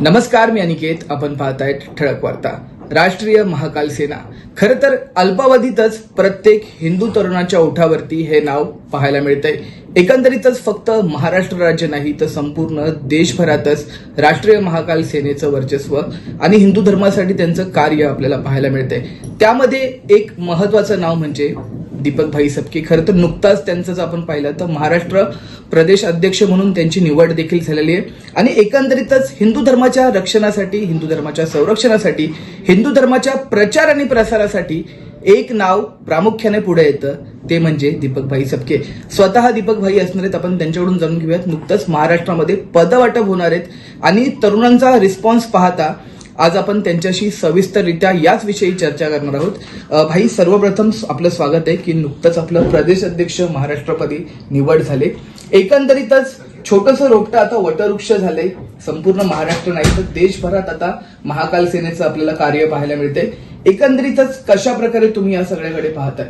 नमस्कार मी अनिकेत. आपण पाहतायत ठळक वार्ता. राष्ट्रीय महाकाल सेना. खरं तर अल्पावधीतच प्रत्येक हिंदू तरुणाच्या ओठावरती हे नाव पाहायला मिळतंय. एकंदरीतच फक्त महाराष्ट्र राज्य नाही तर संपूर्ण देशभरातच राष्ट्रीय महाकाल सेनेचं वर्चस्व आणि हिंदू धर्मासाठी त्यांचं कार्य आपल्याला पाहायला मिळतंय. त्यामध्ये एक महत्वाचं नाव म्हणजे दीपक भाई सबके. खरं तर नुकताच त्यांचं जर आपण पाहिलं तर महाराष्ट्र प्रदेश अध्यक्ष म्हणून त्यांची निवड देखील झालेली आहे. आणि एकंदरीतच हिंदू धर्माच्या रक्षणासाठी हिंदू धर्माच्या संरक्षणासाठी हिंदू धर्माच्या प्रचार आणि प्रसारासाठी एक नाव प्रामुख्याने पुढे येतं ते म्हणजे दीपक भाई सबके. स्वतः दीपक भाई असणार आहेत आपण त्यांच्याकडून जाणून घेऊयात. नुकतंच महाराष्ट्रामध्ये पदवाटप होणार आहेत. आणि तरुणांचा रिस्पॉन्स पाहता आज आपण त्यांच्याशी सविस्तररित्या याच विषयी चर्चा करणार आहोत. भाई सर्वप्रथम आपलं स्वागत आहे की नुकतंच आपलं प्रदेश अध्यक्ष महाराष्ट्रपदी निवड झाले. एकंदरीतच छोटंसं रोपटं आता वटवृक्ष झालंय. संपूर्ण महाराष्ट्र नाही तर देशभरात आता महाकाल सेनेचं आपल्याला कार्य पाहायला मिळते एकंदरीतच कशा प्रकारे तुम्ही या सगळ्याकडे पाहताय?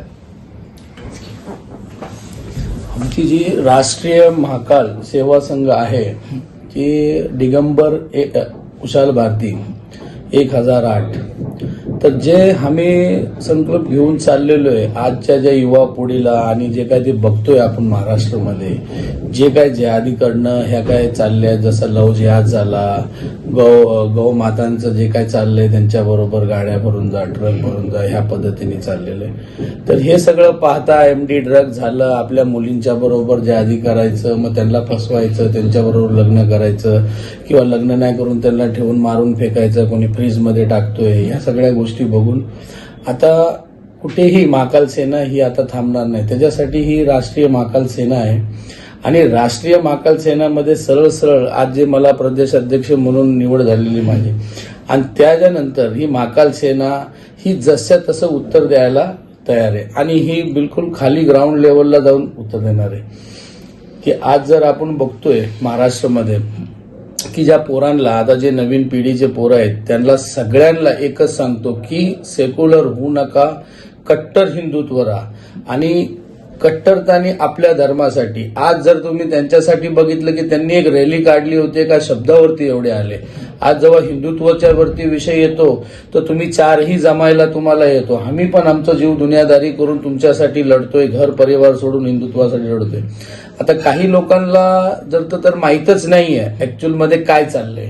आमची जी राष्ट्रीय महाकाल सेवा संघ आहे की दिगंबर एक कुशाल भारती. एक हजार आठ. तर जे आम्ही संकल्प घेऊन चाललेलो आहे आजच्या ज्या युवा पिढीला आणि जे काय ते बघतोय आपण महाराष्ट्रामध्ये जे काय जे आधीकडनं ह्या काय चालल्या जसं लव जिहाज झाला गौ गौ मातांचं जे काय चाललंय त्यांच्याबरोबर गाड्या भरून जा ट्रक भरून जा ह्या पद्धतीने चाललेलं आहे. तर हे सगळं पाहता एम डी ड्रग झालं आपल्या मुलींच्या बरोबर जे आधी करायचं मग त्यांना फसवायचं त्यांच्याबरोबर लग्न करायचं किंवा लग्न नाही करून त्यांना ठेवून मारून फेकायचं कोणी फ्रीजमध्ये टाकतोय ह्या सगळ्या गोष्टी बघून. आता कुठेही महाकाल सेना ही आता थांबणार नाही. त्याच्यासाठी ही राष्ट्रीय महाकाल सेना आहे. आणि राष्ट्रीय महाकाल सेनामध्ये सरळ सरळ आज जे मला प्रदेश अध्यक्ष म्हणून निवड झालेली माझी आणि त्याच्यानंतर ही महाकाल सेना ही जसं तसं उत्तर द्यायला तयार आहे. आणि ही बिलकुल खाली ग्राउंड लेवलला जाऊन उत्तर देणार आहे. की आज जर आपण बघतोय महाराष्ट्रामध्ये की ज्या पोरांना आता जे नवीन पिढीचे पोरं आहेत त्यांना सगळ्यांना एकच सांगतो की सेक्युलर होऊ नका कट्टर हिंदुत्व राहा. आणि कट्टरताने आपल्या धर्मासाठी आज जर तुम्ही त्यांच्यासाठी बघितलं की त्यांनी एक रॅली काढली होती का शब्दावरती एवढे आले. आज जेव्हा हिंदुत्वाच्या वरती विषय येतो तर तुम्ही चारही जमायला तुम्हाला येतो. आम्ही पण आमचा जीव दुनियादारी करून तुमच्यासाठी लढतोय घर परिवार सोडून हिंदुत्वासाठी लढतोय. आता काही लोकांना जर तर- माहीतच नाहीये आहे ॲक्च्युअलमध्ये काय चाललंय.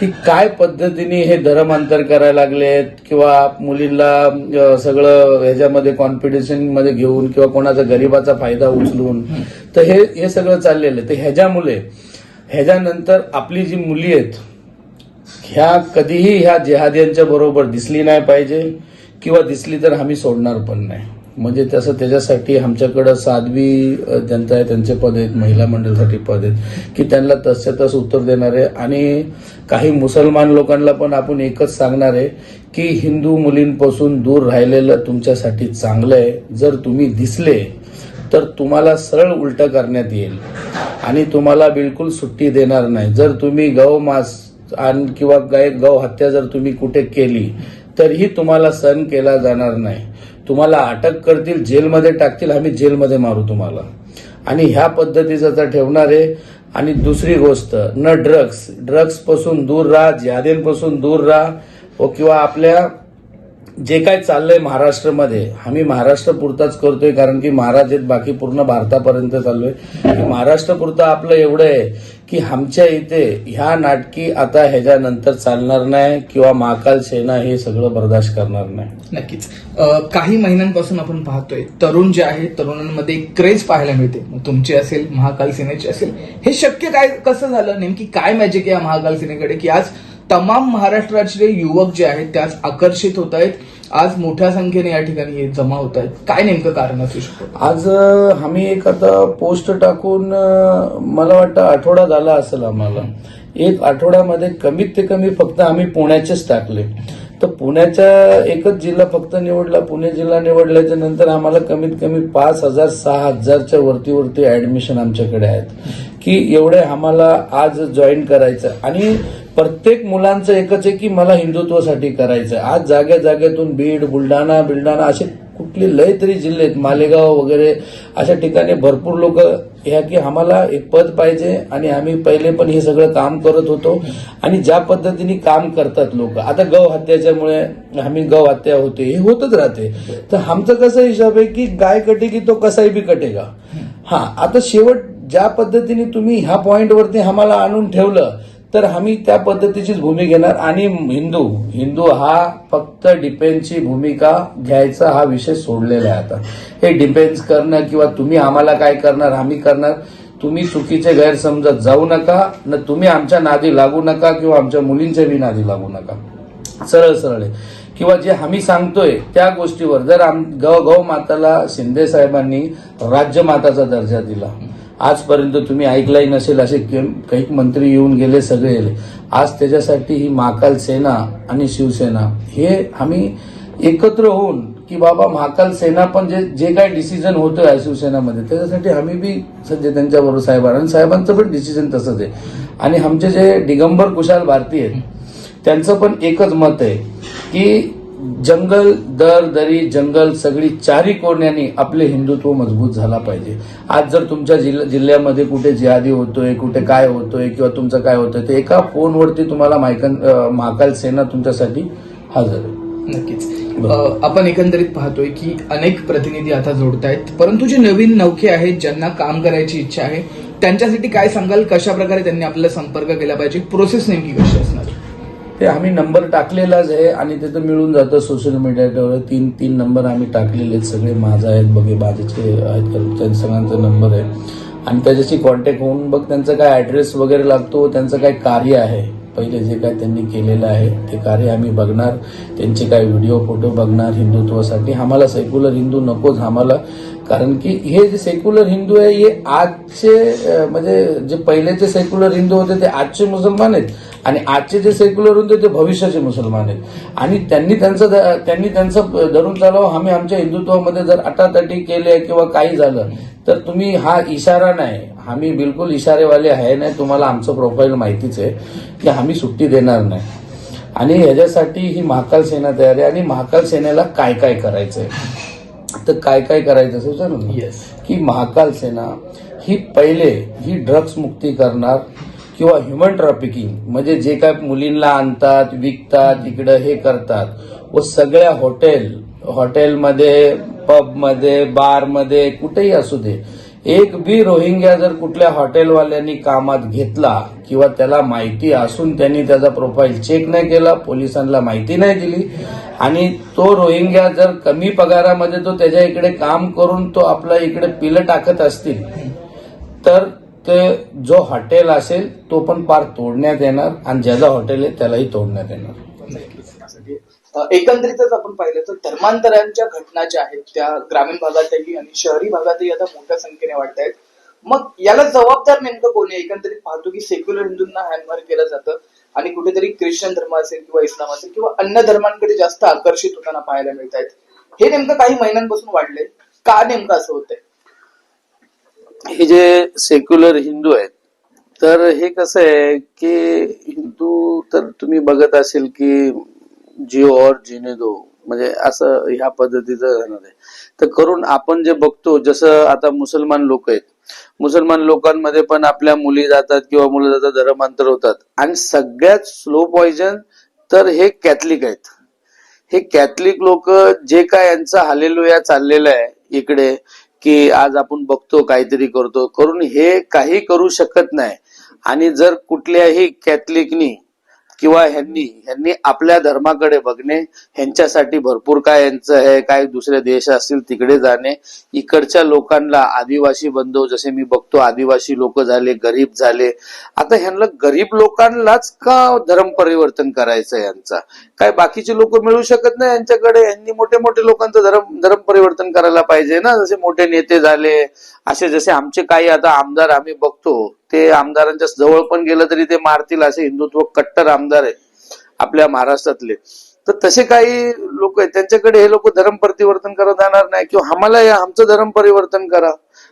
की काय पद्धतीने हे धर्मांतर करायला लागलेत किंवा मुलींना सगळं ह्याच्यामध्ये कॉन्फिडन्समध्ये घेऊन किंवा कोणाचा गरिबाचा फायदा उचलून तर हे हे सगळं चाललेलं आहे. तर ह्याच्यामुळे ह्याच्यानंतर आपली जी मुली आहेत ह्या कधीही ह्या जेहाद्यांच्या बरोबर दिसली नाही पाहिजे किंवा दिसली तर आम्ही सोडणार पण नाही. म्हणजे तसं त्याच्यासाठी आमच्याकडं साध्वी अ, जनता आहे त्यांचे पद आहेत महिला मंडळासाठी पद आहेत की त्यांना तसच्या तस उत्तर देणार आहे. आणि काही मुसलमान लोकांना पण आपण एकच सांगणार आहे की हिंदू मुलींपासून दूर राहिलेलं तुमच्यासाठी चांगलं आहे. जर तुम्ही दिसले तर तुम्हाला सरळ उलट करण्यात येईल. आणि तुम्हाला बिलकुल सुट्टी देणार नाही. जर तुम्ही गौमास आणि किंवा गाय गौ हत्या जर तुम्ही कुठे केली तरीही तुम्हाला सहन केला जाणार नाही. तुम्हाला अटक करतील जेलमध्ये टाकतील आम्ही जेलमध्ये मारू तुम्हाला. आणि ह्या पद्धतीचं तर ठेवणार आहे आणि दुसरी गोष्ट न ड्रग्स ड्रग्सपासून दूर राहा ज्यादेंपासून दूर राहा व किंवा आपल्या जे काय चाललंय महाराष्ट्रामध्ये आम्ही महाराष्ट्र पुरताच करतोय कारण की महाराज आहेत बाकी पूर्ण भारतापर्यंत चाललोय. की महाराष्ट्र पुरतं आपलं एवढं आहे की आमच्या इथे ह्या नाटकी आता ह्याच्यानंतर चालणार नाही किंवा महाकाल सेना हे सगळं बर्दाश्त करणार नाही. नक्कीच. काही महिन्यांपासून आपण पाहतोय तरुण जे आहे तरुणांमध्ये एक क्रेज पाहायला मिळते. मग तुमची असेल महाकाल सेनेची असेल हे शक्य काय कसं झालं? नेमकी काय मॅजिक आहे या महाकाल सेनेकडे? की आज तमाम महाराष्ट्राचे युवक जे आहेत त्यास आकर्षित होत आहेत. आज मोठ्या संख्येने या ठिकाणी जमा होत आहेत. काय नेमकं कारण असू शकतो? आज आम्ही एक आता पोस्ट टाकून मला वाटतं आठवडा झाला असेल आम्हाला. एक आठवड्यामध्ये कमीत ते कमी फक्त आम्ही पुण्याचेच टाकले. तर पुण्याचा एकच जिल्हा फक्त निवडला पुणे जिल्हा निवडल्याच्या नंतर आम्हाला कमीत कमी पाच हजार सहा हजारच्या वरती वरती ऍडमिशन आमच्याकडे आहेत. की एवढे आम्हाला आज जॉईन करायचं. आणि प्रत्येक मुलांचं एकच आहे की मला हिंदुत्वासाठी करायचं आज जाग्या जागेतून बीड बुलढाणा बिलढाणा असे कुठले लय तरी जिल्हे आहेत. मालेगाव वगैरे अशा ठिकाणी भरपूर लोक ह्या की आम्हाला एक पद पाहिजे आणि आम्ही पहिले पण हे सगळं काम करत होतो. आणि ज्या पद्धतीने काम करतात लोक आता गौ हत्याच्यामुळे आम्ही गौ हत्या होते हे होतच राहते. तर आमचा कसा हिशोब आहे की गाय कटेगी तो कसाही बी कटेगा हा आता शेवट ज्या पद्धतीने तुम्ही ह्या पॉईंटवरती आम्हाला आणून ठेवलं तर आम्ही त्या पद्धतीचीच भूमी घेणार. आणि हिंदू हिंदू हा फक्त डिफेन्सची भूमिका घ्यायचा हा विषय सोडलेला आहे आता. हे डिफेन्स करणं किंवा तुम्ही आम्हाला काय करणार आम्ही करणार तुम्ही चुकीचे गैरसमजत जाऊ नका न तुम्ही आमच्या नादी लागू नका किंवा आमच्या मुलींच्या बी नादी लागू नका. सरळ सरळ आहे. किंवा जे आम्ही सांगतोय त्या गोष्टीवर जर आम गौ गौ माताला शिंदे साहेबांनी राज्यमाताचा दर्जा दिला आजपर्यंत तुम्ही ऐकलाही नसेल असे काही मंत्री येऊन गेले सगळे आज त्याच्यासाठी ही महाकाल सेना आणि शिवसेना हे आम्ही एकत्र होऊन की बाबा महाकाल सेना पण जे जे काय डिसिजन होतं आहे शिवसेनामध्ये त्याच्यासाठी आम्ही बी सध्या त्यांच्याबरोबर साहेबांना आणि साहेबांचं पण डिसिजन तसंच आहे. आणि आमचे जे दिगंबर कुशाल भारती आहेत त्यांचं पण एकच मत आहे की जंगल दर दरी जंगल सगळी चारी कोण्याने आपले हिंदुत्व मजबूत झाला पाहिजे. आज जर तुमच्या जिल्ह्या जिल्ह्यामध्ये कुठे जिहादी होतोय कुठे काय होतोय किंवा तुमचं काय होतंय ते एका फोनवरती तुम्हाला मायकन महाकाल सेना तुमच्यासाठी हजर. आहे नक्कीच आपण एकंदरीत पाहतोय की अनेक प्रतिनिधी आता जोडतायत परंतु जे नवीन नौके आहेत ज्यांना काम करायची इच्छा आहे त्यांच्यासाठी काय सांगाल? कशा प्रकारे त्यांनी आपल्याला संपर्क केला पाहिजे? प्रोसेस नेमकी कशी असणार? ते आम्ही नंबर टाकलेलाच आहे आणि तिथं मिळून जातं सोशल मीडियावर तीन तीन नंबर आम्ही टाकलेले आहेत सगळे. माझा आहेत बघे माझ्याचे आहेत त्यांच्या सगळ्यांचा नंबर आहे. आणि त्याच्याशी कॉन्टॅक्ट होऊन बघ त्यांचा काय ॲड्रेस वगैरे लागतो त्यांचं काय कार्य आहे. पहिले जे काय त्यांनी केलेलं आहे ते कार्य आम्ही बघणार. त्यांचे काय व्हिडिओ फोटो बघणार हिंदुत्वासाठी. आम्हाला सेक्युलर हिंदू नकोच आम्हाला. कारण की हे जे सेक्युलर हिंदू आहे हे आजचे म्हणजे जे पहिलेचे सेक्युलर हिंदू होते ते आजचे मुसलमान आहेत. आणि आजचे जे सेक्युलर होते ते भविष्याचे मुसलमान आहेत. आणि त्यांनी त्यांचं त्यांनी त्यांचं धरून चालव आम्ही आमच्या हिंदुत्वामध्ये जर अटातटी केले किंवा काही झालं तर तुम्ही हा इशारा नाही. आम्ही बिलकुल इशारेवाले आहे नाही तुम्हाला आमचं प्रोफाईल माहितीच आहे की आम्ही सुट्टी देणार नाही. आणि ह्याच्यासाठी ही महाकाल सेना तयार आहे आणि महाकाल सेनेला काय काय करायचंय? तर काय काय करायचं असं विचारू ना. येस की महाकाल सेना ही पहिले ही ड्रग्स मुक्ती करणार किंवा ह्युमन ट्रॅफिकिंग म्हणजे जे काय मुलींना आणतात विकतात इकडं हे करतात व सगळ्या हॉटेल हॉटेलमध्ये पबमध्ये बारमध्ये कुठेही असू दे एक बी रोहिंग्या जर कुठल्या हॉटेलवाल्यांनी कामात घेतला किंवा त्याला माहिती असून त्यांनी त्याचा प्रोफाईल चेक नाही केला पोलिसांना माहिती नाही दिली आणि तो रोहिंग्या जर कमी पगारामध्ये तो त्याच्या इकडे काम करून तो आपल्या इकडे पिलं टाकत असतील तर तर जो हॉटेल असेल तो पण पार तोडण्यात येणार आणि ज्याचा हॉटेल आहे त्यालाही तोडण्यात येणार. एकंदरीतच आपण पाहिलं तर धर्मांतरांच्या घटना ज्या आहेत त्या ग्रामीण भागातही आणि शहरी भागातही आता मोठ्या संख्येने वाढतायत आहेत. मग याला जबाबदार नेमकं कोणी आहे? एकंदरीत पाहतो की सेक्युलर हिंदूंना हॅनवर केलं जातं आणि कुठेतरी ख्रिश्चन धर्म असेल किंवा इस्लाम असेल किंवा अन्य धर्मांकडे जास्त आकर्षित होताना पाहायला मिळत आहेत हे नेमकं काही महिन्यांपासून वाढलंय. का नेमकं असं होतंय? हे जे सेक्युलर हिंदू आहेत तर हे कसं आहे की हिंदू तर तुम्ही बघत असेल की जिओ और जिने दो म्हणजे असं ह्या पद्धतीचं राहणार आहे. तर करून आपण जे बघतो जसं आता मुसलमान लोक आहेत मुसलमान लोकांमध्ये पण आपल्या मुली जातात किंवा मुलं जातात धर्मांतर होतात. आणि सगळ्यात स्लो पॉइजन तर हे कॅथलिक आहेत. हे कॅथलिक लोक जे काय यांचं हालेलुया चाललेलं आहे इकडे की आज आपण बघतो काहीतरी करतो. करून हे काही करू शकत नाही. आणि जर कुठल्याही कॅथलिकनी किंवा ह्यांनी ह्यांनी आपल्या धर्माकडे बघणे ह्यांच्यासाठी भरपूर काय यांचं आहे काय दुसरे देश असतील तिकडे जाणे. इकडच्या लोकांना आदिवासी बंधू जसे मी बघतो आदिवासी लोक झाले गरीब झाले. आता ह्यांना गरीब लोकांनाच का धर्म परिवर्तन करायचं यांचा? काय बाकीचे लोक मिळू शकत नाही यांच्याकडे? यांनी मोठे मोठे लोकांचं धर्म धर्म परिवर्तन करायला पाहिजे ना? जसे मोठे नेते झाले असे जसे आमचे काही आता आमदार आम्ही बघतो ते आमदारांच्या जवळ पण गेलं तरी ते मारतील असे हिंदुत्व कट्टर आमदार आहे आपल्या महाराष्ट्रातले. तर तसे काही लोक आहेत. त्यांच्याकडे हे लोक धर्म परिवर्तन करत जाणार नाही किंवा आम्हाला या आमचं धर्म परिवर्तन करा.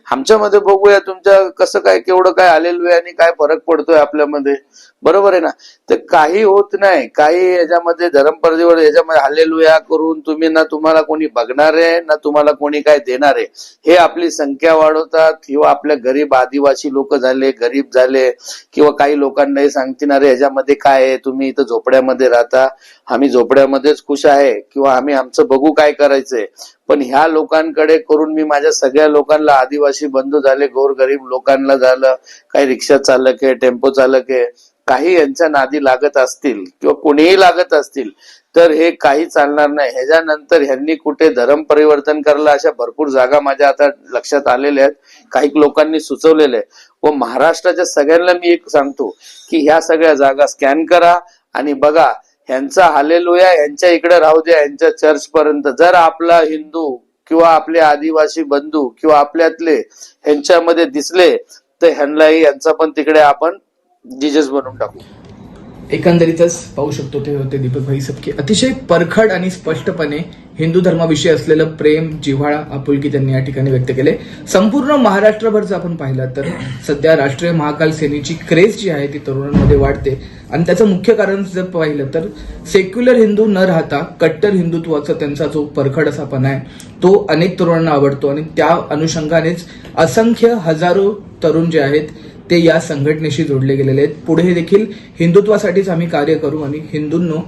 आमच्यामध्ये बघूया तुमच्या कसं काय केवढं काय आलेलं आहे आणि काय फरक पडतोय आपल्यामध्ये. बरोबर आहे ना? तर काही होत नाही. काही याच्यामध्ये धर्मपरदेवर याच्यामध्ये हालेलुया करून तुम्ही ना तुम्हाला कोणी बघणार आहे ना तुम्हाला कोणी काय देणार आहे. हे आपली संख्या वाढवतात किंवा आपल्या गरीब आदिवासी लोक झाले गरीब झाले किंवा काही लोकांना हे सांगतील अरे ह्याच्यामध्ये काय आहे? तुम्ही इथं झोपड्यामध्ये राहता. आम्ही झोपड्यामध्येच खुश आहे. किंवा आम्ही आमचं बघू काय करायचंय. पण ह्या लोकांकडे करून मी माझ्या सगळ्या लोकांना आदिवासी बंधू झाले गोरगरीब लोकांना झालं काही रिक्षा चालक आहे टेम्पो चालक आहे काही यांच्या नादी लागत असतील किंवा कोणीही लागत असतील तर हे काही चालणार नाही. ह्याच्यानंतर ह्यांनी कुठे धर्म परिवर्तन करायला अशा भरपूर जागा माझ्या आता लक्षात आलेल्या आहेत. काही लोकांनी सुचवलेले आहे. व महाराष्ट्राच्या सगळ्यांना मी एक सांगतो की ह्या सगळ्या जागा स्कॅन करा आणि बघा यांचा हालेलुया यांच्या इकडे राहू द्या यांच्या चर्च पर्यंत. जर आपला हिंदू किंवा आपले आदिवासी बंधू किंवा आपल्यातले ह्यांच्यामध्ये दिसले तर ह्यांनाही यांचा पण तिकडे आपण जिजस बनवून टाकू. एकंदरीतच पाहू शकतो ते होते दीपक भाई सबके. अतिशय परखड आणि स्पष्टपणे हिंदू धर्माविषयी असलेलं प्रेम जिव्हाळा आपुलकी त्यांनी या ठिकाणी व्यक्त केले. संपूर्ण महाराष्ट्रभर जर आपण पाहिलं तर सध्या राष्ट्रीय महाकाल सेनेची क्रेज जी आहे ती तरुणांमध्ये वाढते. आणि त्याचं मुख्य कारण जर पाहिलं तर सेक्युलर हिंदू न राहता कट्टर हिंदुत्वाचा त्यांचा जो परखड असापणा आहे तो अनेक तरुणांना आवडतो. आणि त्या अनुषंगानेच असंख्य हजारो तरुण जे आहेत ते या संघटनेशी जोडले गेलेले आहेत. पुढे देखील हिंदुत्वासाठीच आम्ही कार्य करू आणि हिंदूंनो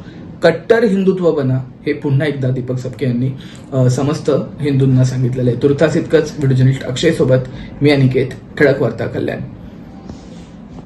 कट्टर हिंदुत्व बना हे पुन्हा एकदा दीपक सबके यांनी समस्त हिंदूंना सांगितलेलं आहे. तुर्तास इतकंच व्हिडिओ जर्नलिस्ट अक्षय सोबत मी अनिकेत ठळक वार्ता कल्याण